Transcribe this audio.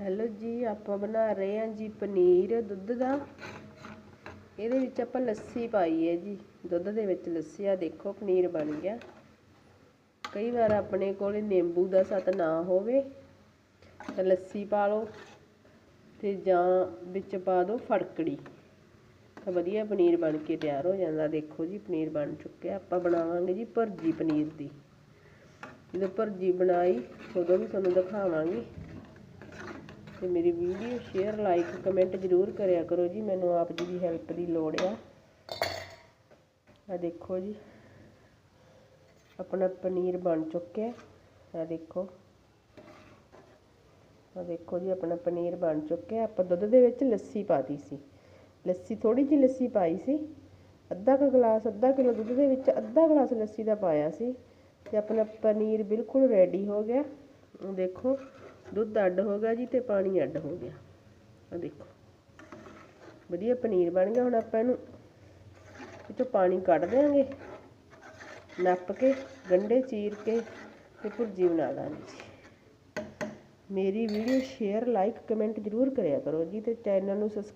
Hello ਜੀ, ਆਪਾਂ ਬਣਾ ਰਹੇ ਹਾਂ ਜੀ ਪਨੀਰ ਦੁੱਧ ਦਾ। ਇਹਦੇ ਵਿੱਚ ਆਪਾਂ ਲੱਸੀ ਪਾਈ ਹੈ ਜੀ। ਦੁੱਧ ਦੇ ਵਿੱਚ ਲੱਸੀ ਆ ਦੇਖੋ ਪਨੀਰ ਬਣ ਗਿਆ। ਕਈ ਵਾਰ ਆਪਣੇ ਕੋਲ ਨਿੰਬੂ ਦਾ ਸਤ ਨਾ ਹੋਵੇ, ਤਾਂ ਲੱਸੀ ਪਾ ਲਓ ਤੇ ਜਾਂ ਵਿੱਚ ਪਾ ਦਿਓ ਫੜਕੜੀ। ਤਾਂ ਵਧੀਆ ਪਨੀਰ ਬਣ ਕੇ ਤਿਆਰ ਹੋ ਜਾਂਦਾ। ਦੇਖੋ ਜੀ, ਪਨੀਰ ਬਣ ਚੁੱਕਿਆ। ਆਪਾਂ ਬਣਾਵਾਂਗੇ ਜੀ ਭਰਜੀ ਪਨੀਰ ਦੀ। ਜਦੋਂ ਭਰਜੀ ਬਣਾਈ, ਉਦੋਂ ਵੀ ਤੁਹਾਨੂੰ ਦਿਖਾਵਾਂਗੀ। ਤੇ ਮੇਰੀ ਵੀਡੀਓ ਸ਼ੇਅਰ ਲਾਈਕ ਕਮੈਂਟ ਜ਼ਰੂਰ ਕਰਿਆ ਕਰੋ ਜੀ, ਮੈਨੂੰ ਆਪ ਜੀ ਦੀ ਹੈਲਪ ਦੀ ਲੋੜ ਆ। ਆ ਦੇਖੋ ਜੀ, ਆਪਣਾ ਪਨੀਰ ਬਣ ਚੁੱਕਿਆ ਆ ਦੇਖੋ। ਆ ਦੇਖੋ ਜੀ, ਆਪਣਾ ਪਨੀਰ ਬਣ ਚੁੱਕਿਆ ਆਪਾਂ ਦੁੱਧ ਦੇ ਵਿੱਚ ਲੱਸੀ ਪਾਤੀ ਸੀ। ਲੱਸੀ ਥੋੜੀ ਜਿਹੀ ਲੱਸੀ ਪਾਈ ਸੀ। ਅੱਧਾ ਕੁ ਗਲਾਸ, ਅੱਧਾ ਕਿਲੋ ਦੁੱਧ ਦੇ ਵਿੱਚ ਅੱਧਾ ਗਲਾਸ ਲੱਸੀ ਦਾ ਪਾਇਆ ਸੀ। ਤੇ ਆਪਣਾ ਪਨੀਰ ਬਿਲਕੁਲ ਰੈਡੀ ਹੋ ਗਿਆ। ਦੇਖੋ। ਦੁੱਧ ਅੱਡ ਹੋ ਗਿਆ ਜੀ ਤੇ ਪਾਣੀ ਅੱਡ ਹੋ ਗਿਆ। ਆ ਦੇਖੋ। ਵਧੀਆ ਪਨੀਰ ਬਣ ਗਿਆ ਹੁਣ ਆਪਾਂ ਇਹਨੂੰ। ਇਹ ਪਾਣੀ ਕੱਢ ਦੇਾਂਗੇ ਨੱਪ ਕੇ ਗੰਡੇ ਚੀਰ ਕੇ ਤੇ ਭੁਰਜੀ ਬਣਾ ਲਾਂਗੇ ਜੀ। ਮੇਰੀ ਵੀਡੀਓ ਸ਼ੇਅਰ, ਲਾਈਕ, ਕਮੈਂਟ ਜ਼ਰੂਰ ਕਰਿਆ ਕਰੋ ਜੀ ਤੇ ਚੈਨਲ ਨੂੰ ਸਬਸਕ੍ਰਾਈਬ